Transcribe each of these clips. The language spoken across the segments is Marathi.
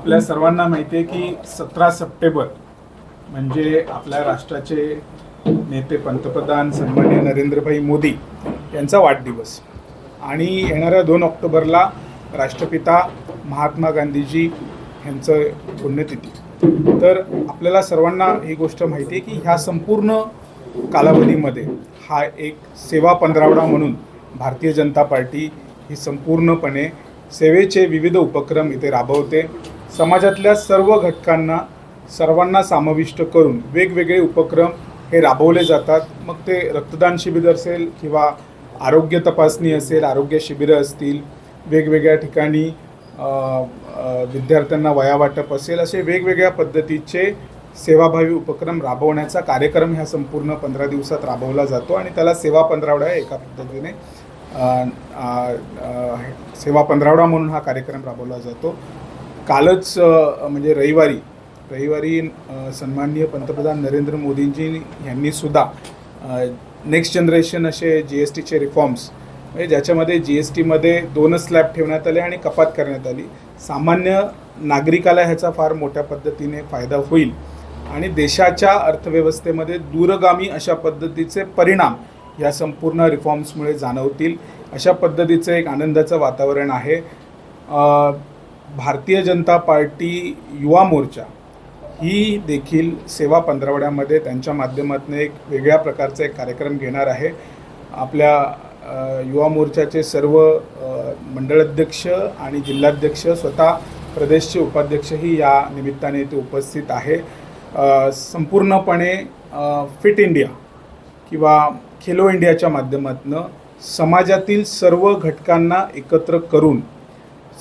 आपल्या सर्वांना माहिती आहे की सतरा सप्टेंबर म्हणजे आपल्या राष्ट्राचे नेते पंतप्रधान सन्मान्य नरेंद्रभाई मोदी यांचा वाढदिवस. आणि येणाऱ्या दोन ऑक्टोबरला राष्ट्रपिता महात्मा गांधीजी यांचं पुण्यतिथी. तर आपल्याला सर्वांना ही गोष्ट माहिती आहे की ह्या संपूर्ण कालावधीमध्ये हा एक सेवा पंधरावडा म्हणून भारतीय जनता पार्टी ही संपूर्णपणे सेवेचे विविध उपक्रम इथे राबवते. समाजातल्या सर्व घटकांना सर्वांना समाविष्ट करून वेगवेगळे उपक्रम हे राबवले जातात. मग ते रक्तदान शिबिर असेल किंवा आरोग्य तपासणी असेल आरोग्य शिबिरं असतील वेगवेगळ्या ठिकाणी विद्यार्थ्यांना वया वाटप असेल असे वेगवेगळ्या पद्धतीचे सेवाभावी उपक्रम राबवण्याचा कार्यक्रम ह्या संपूर्ण पंधरा दिवसात राबवला जातो आणि त्याला सेवा पंधरावडा एका पद्धतीने सेवा पंधरावडा म्हणून हा कार्यक्रम राबवला जातो. कालच म्हणजे रविवारी रविवारी सन्माननीय पंतप्रधान नरेंद्र मोदींजी यांनी सुद्धा नेक्स्ट जनरेशन असे जी एस टीचे रिफॉर्म्स म्हणजे ज्याच्यामध्ये जी एस टीमध्ये दोनच स्लॅब ठेवण्यात आले आणि कपात करण्यात आली. सामान्य नागरिकाला ह्याचा फार मोठ्या पद्धतीने फायदा होईल. आणि देशाच्या अर्थव्यवस्थेमध्ये दूरगामी अशा पद्धतीचे परिणाम या संपूर्ण रिफॉर्म्समुळे जाणवतील. अशा पद्धतीचं एक आनंदाचं वातावरण आहे. भारतीय जनता पार्टी युवा मोर्चा ही देखील सेवा पंधरवड्यामध्ये त्यांच्या माध्यमातून एक वेगळ्या प्रकारचा एक कार्यक्रम घेणार आहे. आपल्या युवा मोर्चाचे सर्व मंडळाध्यक्ष आणि जिल्हाध्यक्ष स्वतः प्रदेशचे उपाध्यक्षही या निमित्ताने इथे उपस्थित आहे. संपूर्णपणे फिट इंडिया किंवा खेलो इंडियाच्या माध्यमातून समाजातील सर्व घटकांना एकत्र करून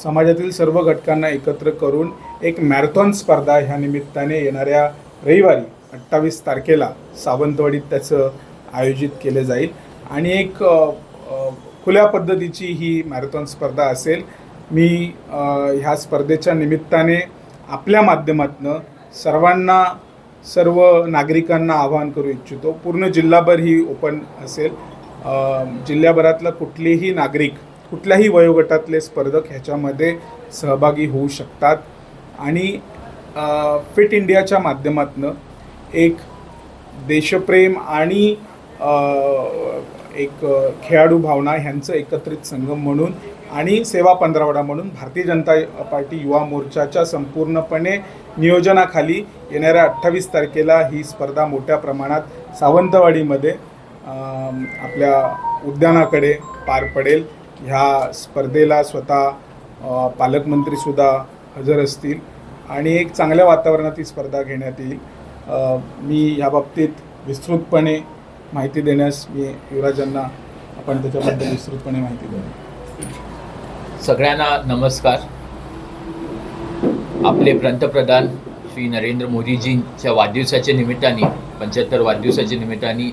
समाजातील सर्व घटकांना एकत्र करून एक मॅरेथॉन स्पर्धा ह्या निमित्ताने येणाऱ्या रविवारी अठ्ठावीस तारखेला सावंतवाडीत त्याचं आयोजित केलं जाईल. आणि एक खुल्या पद्धतीची ही मॅरेथॉन स्पर्धा असेल. मी ह्या स्पर्धेच्या निमित्ताने आपल्या माध्यमातनं सर्वांना सर्व नागरिकांना आवाहन करू इच्छितो. पूर्ण जिल्हाभर ही ओपन असेल. जिल्ह्याभरातला कुठलेही नागरिक कुठल्याही वयोगटातले स्पर्धक ह्याच्यामध्ये सहभागी होऊ शकतात. आणि फिट इंडियाच्या माध्यमातनं एक देशप्रेम आणि एक खेळाडू भावना ह्यांचं एकत्रित संगम म्हणून आणि सेवा पंधरावडा म्हणून भारतीय जनता पार्टी युवा मोर्चाच्या संपूर्णपणे नियोजनाखाली येणाऱ्या अठ्ठावीस तारखेला ही स्पर्धा मोठ्या प्रमाणात सावंतवाडीमध्ये आपल्या उद्यानाकडे पार पडेल. ह्या स्पर्धेला स्वतः पालकमंत्रीसुद्धा हजर असतील. आणि एक चांगल्या वातावरणात ही स्पर्धा घेण्यात येईल. मी ह्या बाबतीत विस्तृतपणे माहिती देण्यास मी युवराजांना आपण त्याच्याबद्दल विस्तृतपणे माहिती देऊ. सगळ्यांना नमस्कार. आपले पंतप्रधान श्री नरेंद्र मोदीजींच्या वाढदिवसाच्या निमित्ताने पंच्याहत्तर वाढदिवसाच्या निमित्ताने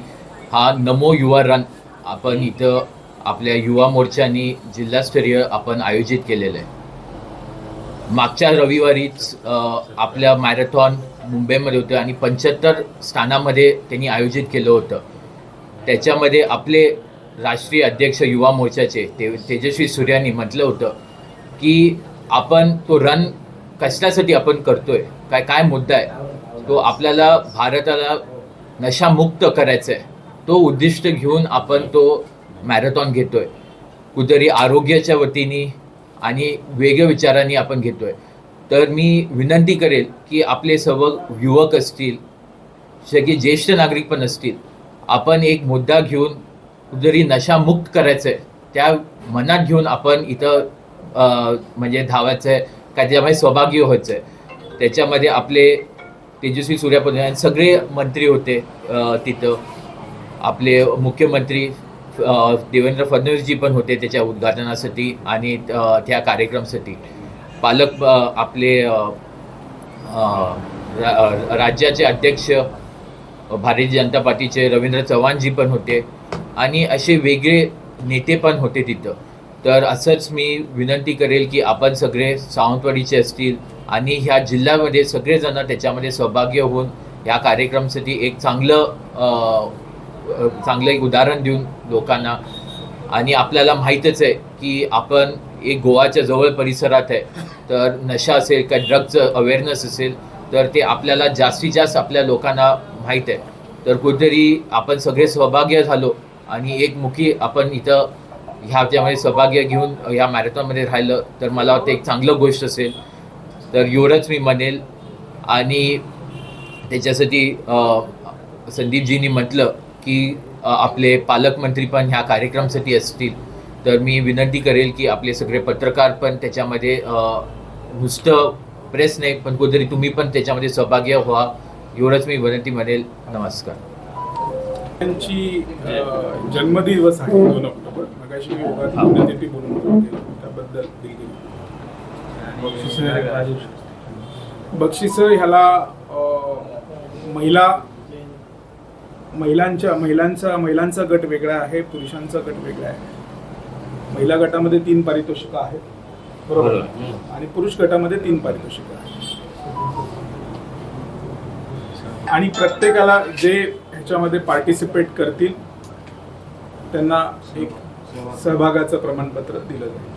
हा नमो युवा रन आपण इथं आपल्या युवा मोर्चानी जिल्हास्तरीय आपण आयोजित केलेलं आहे. मागच्या रविवारीच आपल्या मॅरेथॉन मुंबईमध्ये होतं आणि पंच्याहत्तर स्थानामध्ये त्यांनी आयोजित केलं होतं. त्याच्यामध्ये आपले राष्ट्रीय अध्यक्ष युवा मोर्चाचे ते तेजस्वी सूर्यानी म्हटलं होतं की आपण तो रन कशासाठी आपण करतोय? काय काय मुद्दा आहे? तो आपल्याला भारताला नशामुक्त करायचा आहे तो उद्दिष्ट घेऊन आपण तो मॅरेथॉन घेतो आहे कुठेतरी आरोग्याच्या वतीने आणि वेगळ्या विचारांनी आपण घेतो आहे तर मी विनंती करेल की आपले सर्व युवक असतील सगळे ज्येष्ठ नागरिक पण असतील आपण एक मुद्दा घेऊन कुठेतरी नशामुक्त करायचं आहे त्या मनात घेऊन आपण इथं म्हणजे धावायचं आहे का त्याच्यामध्ये सहभागी व्हायचं आहे त्याच्यामध्ये आपले तेजस्वी सूर्यापद सगळे मंत्री होते तिथं. आपले मुख्यमंत्री देवेंद्र फडणवीसजी पण होते त्याच्या उद्घाटनासाठी आणि त्या कार्यक्रमासाठी. पालक आपले रा- राज्याचे अध्यक्ष भारतीय जनता पार्टीचे रवींद्र चव्हाणजी पण होते आणि असे वेगळे नेते पण होते तिथं. तर असंच मी विनंती करेल की आपण सगळे सावंतवाडीचे असतील आणि ह्या जिल्ह्यामध्ये सगळेजण त्याच्यामध्ये सहभागी होऊन ह्या कार्यक्रमासाठी एक चांगलं चांगलं एक उदाहरण देऊन लोकांना. आणि आपल्याला माहीतच आहे की आपण एक गोवाच्या जवळ परिसरात आहे. तर नशा असेल का ड्रगचं अवेअरनेस असेल तर ते आपल्याला जास्तीत जास्त आपल्या लोकांना माहीत आहे. तर कुठेतरी आपण सगळे सहभागी झालो आणि एक मुखी आपण इथं ह्या त्यामध्ये सहभागी घेऊन ह्या मॅरेथॉनमध्ये राहिलं तर मला वाटतं एक चांगलं गोष्ट असेल. तर एवढंच मी म्हणेल. आणि त्याच्यासाठी संदीपजींनी म्हटलं की आपले पालकमंत्री पण ह्या कार्यक्रमासाठी असतील तर मी विनंती करेल की आपले सगळे पत्रकार पण त्याच्यामध्ये नुसतं प्रेस नाही पण कुठेतरी तुम्ही पण त्याच्यामध्ये सहभागी व्हा एवढंच मी विनंती म्हणेल. नमस्कार. त्यांची जन्मदिवस आहे दोन ऑक्टोबर. मगाशी मी विभागात बोलून होते. त्याबद्दल दिलगिरी. बक्षिस ह्याला महिला महिलांच्या महिलांचा महिलांचा गट वेगळा आहे पुरुषांचा गट वेगळा आहे. महिला गटामध्ये तीन पारितोषिकं आहेत. बरोबर? आणि पुरुष गटामध्ये तीन पारितोषिकं आहेत. आणि प्रत्येकाला जे ह्याच्यामध्ये पार्टिसिपेट करतील त्यांना एक सहभागाचं प्रमाणपत्र दिलं जाईल.